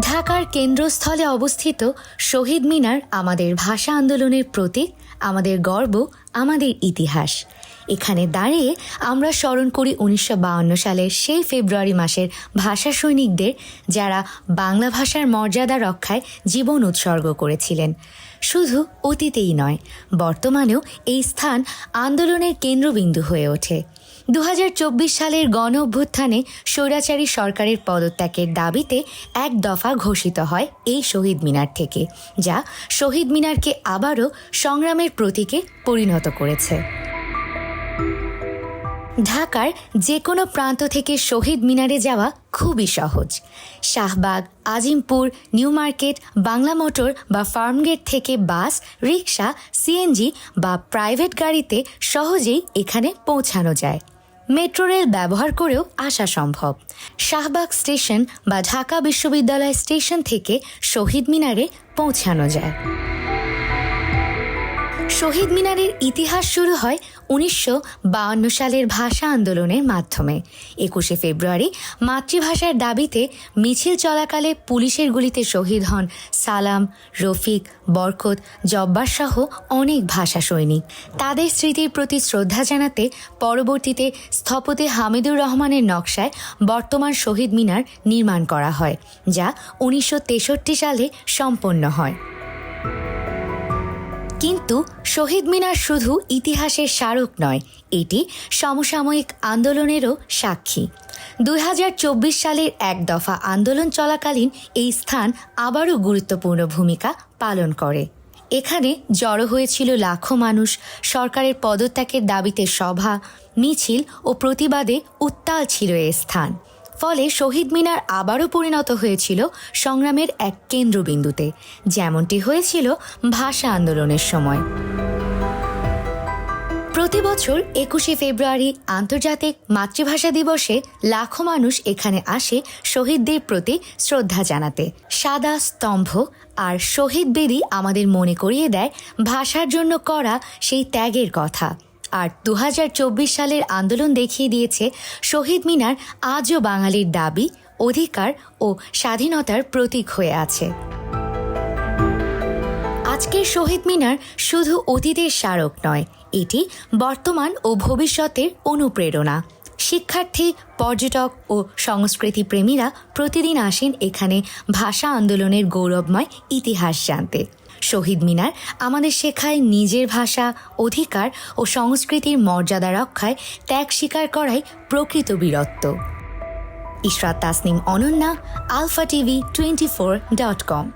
ঢাকার কেন্দ্রস্থলে অবস্থিত শহীদ মিনার আমাদের ভাষা আন্দোলনের প্রতীক, আমাদের গর্ব, আমাদের ইতিহাস। এখানে দাঁড়িয়ে আমরা স্মরণ করি উনিশশো সালের সেই ফেব্রুয়ারি মাসের ভাষা সৈনিকদের যারা বাংলা ভাষার মর্যাদা রক্ষায় জীবন উৎসর্গ করেছিলেন। শুধু অতীতেই নয়, বর্তমানেও এই স্থান আন্দোলনের কেন্দ্রবিন্দু হয়ে ওঠে। দু হাজার চব্বিশ সালের গণ অভ্যুত্থানে স্বৈরাচারী সরকারের পদত্যাগের দাবিতে এক দফা ঘোষিত হয় এই শহীদ মিনার থেকে, যা শহীদ মিনারকে আবারও সংগ্রামের প্রতীকে পরিণত করেছে। ঢাকার যে কোনো প্রান্ত থেকে শহীদ মিনারে যাওয়া খুবই সহজ। Shahbag, Azimpur, new market, Bangla motor বা ফার্মগেট থেকে বাস রিক্সা সিএনজি বা প্রাইভেট গাড়িতে সহজেই এখানে পৌঁছানো যায়। মেট্রো রেল ব্যবহার করেও আসা সম্ভব। শাহবাগ স্টেশন বা ঢাকা বিশ্ববিদ্যালয় স্টেশন থেকে শহীদ মিনারে পৌঁছানো যায়। শহীদ মিনারের ইতিহাস শুরু হয় উনিশশো সালের ভাষা আন্দোলনের মাধ্যমে। একুশে ফেব্রুয়ারি মাতৃভাষার দাবিতে মিছিল চলাকালে পুলিশের গুলিতে শহীদ হন সালাম, রফিক, বরকত, জব্বার সহ অনেক ভাষা সৈনিক। তাদের স্মৃতির প্রতি শ্রদ্ধা জানাতে পরবর্তীতে স্থপতি হামিদুর রহমানের নকশায় বর্তমান শহীদ মিনার নির্মাণ করা হয়, যা উনিশশো তেষট্টি সালে সম্পন্ন হয়। কিন্তু শহীদ মিনার শুধু ইতিহাসের স্মারক নয়, এটি সমসাময়িক আন্দোলনেরও সাক্ষী। দুই হাজার চব্বিশ সালের এক দফা আন্দোলন চলাকালীন এই স্থান আবারও গুরুত্বপূর্ণ ভূমিকা পালন করে। এখানে জড়ো হয়েছিল লাখো মানুষ, সরকারের পদত্যাগের দাবিতে সভা, মিছিল ও প্রতিবাদে উত্তাল ছিল এ স্থান। ফলে শহীদ মিনার আবারও পরিণত হয়েছিল সংগ্রামের এক কেন্দ্রবিন্দুতে। যেমনটি হয়েছিল ভাষা আন্দোলনের সময়। প্রতি বছর একুশে ফেব্রুয়ারি আন্তর্জাতিক মাতৃভাষা দিবসে লাখো মানুষ এখানে আসে শহীদদের প্রতি শ্রদ্ধা জানাতে। সাদা স্তম্ভ আর শহীদ বেদি আমাদের মনে করিয়ে দেয় ভাষার জন্য করা সেই ত্যাগের কথা। আর দু হাজার চব্বিশ সালের আন্দোলন দেখিয়ে দিয়েছে শহীদ মিনার আজও বাঙালির দাবি, অধিকার ও স্বাধীনতার প্রতীক হয়ে আছে। আজকের শহীদ মিনার শুধু অতীতের স্মারক নয়, এটি বর্তমান ও ভবিষ্যতের অনুপ্রেরণা। শিক্ষার্থী, পর্যটক ও সংস্কৃতি প্রেমীরা প্রতিদিন আসেন এখানে ভাষা আন্দোলনের গৌরবময় ইতিহাস জানতে। শহীদ মিনার। আমাদের শেখায় নিজের ভাষা, অধিকার ও সংস্কৃতির মর্যাদা রক্ষায় ত্যাগ স্বীকার করাই প্রকৃত বীরত্ব। Ishrat Tasnim Ananya, alpha TV twenty four dot com.